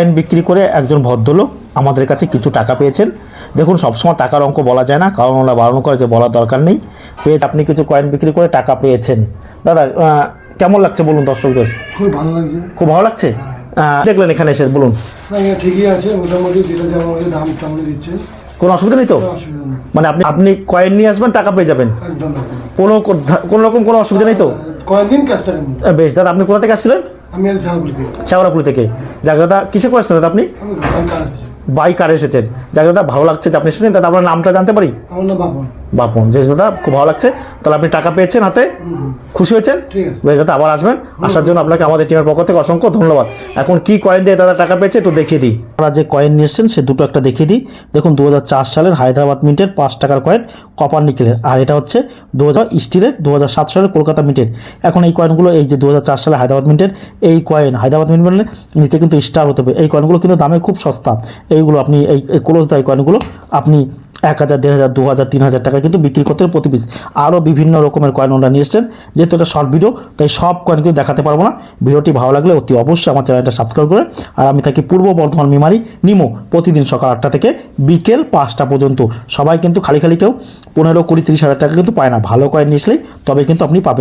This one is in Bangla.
কয়েন বিক্রি করে একজন ভদ্রলোক আমাদের কাছে কিছু টাকা পেয়েছেন। দেখুন সবসময় টাকার অঙ্ক বলা যায় না কারণ ওরা বারণ করে যে বলার দরকার নেই। পেয়ে আপনি কিছু কয়েন বিক্রি করে টাকা পেয়েছেন। দাদা কেমন লাগছে বলুন দর্শকদের? খুব ভালো লাগছে। খুব ভালো লাগছে? দেখলেন এখানে এসে বলুন। ঠিকই আছে মোটামুটি দাম দিচ্ছে। কোনো অসুবিধা নেই তো? মানে আপনি আপনি কয়েন নিয়ে আসবেন টাকা পেয়ে যাবেন। কোনো কোনো রকম কোনো অসুবিধা নেই তো? কয়েকদিন কাজটা বেশ দাদা আপনি কোথা থেকে আসছিলেন? আমি থেকে শ্যাওড়াপুর থেকে। যাক কিসে করে আসছেন দাদা আপনি? বাইক আর এসেছেন। দাদা ভালো লাগছে যে আপনি এসেছেন। দাদা আপনার নামটা জানতে পারি? আমার নাম বাপন বাপন যে দাদা খুব ভালো লাগছে। তাহলে আপনি টাকা পেয়েছেন হাতে? খুশি হয়েছেন? ঠিক আছে। বেশ দাদা আবার আসবেন। আসার জন্য আপনাকে আমাদের টিমের পক্ষ থেকে অসংখ্য ধন্যবাদ। এখন কি কয়েন দিয়ে দাদা টাকা পেয়েছে একটু দেখিয়ে দিই। আমরা যে কয়েন নিয়ে এসেছেন সে দুটো একটা দেখিয়ে দিই। দেখুন দু হাজার চার সালের হায়দ্রাবাদ মিন্টের পাঁচ টাকার কয়েন কপার নিকেলের আর এটা হচ্ছে দু হাজার স্টিলের দু হাজার সাত সালের কলকাতা মিন্টের। এখন এই কয়েনগুলো এই যে দু হাজার চার সালে হায়দ্রাবাদ মিন্টের এই কয়েন হায়দ্রাবাদ মিন্ট মানে নিচে কিন্তু স্টার হতে হবে। এই কয়েনগুলো কিন্তু দামে খুব সস্তা। এইগুলো আপনি এই এই ক্লোজ দেয় কয়েনগুলো আপনি এক হাজার, দেড় হাজার, দু হাজার, তিন হাজার টাকা কিন্তু বিক্রি করতে হবে প্রতি পিস আরও বিভিন্ন রকমের কয়েন ওনারা নিয়ে এসছেন। যেহেতু এটা শর্ট ভিডিও তাই সব কয়েন কিন্তু দেখাতে পারব না। ভিডিওটি ভালো লাগলে অতি অবশ্যই আমার চ্যানেলটা সাবস্ক্রাইব করে। আর আমি থাকি পূর্ব বর্ধমান মেমারি, নিমো। প্রতিদিন সকাল আটটা থেকে বিকেল পাঁচটা পর্যন্ত। সবাই কিন্তু খালি খালি কেউ পনেরো কুড়ি তিরিশ হাজার টাকা কিন্তু পায় না। ভালো কয়েন নিয়ে তবে কিন্তু আপনি পাবেন।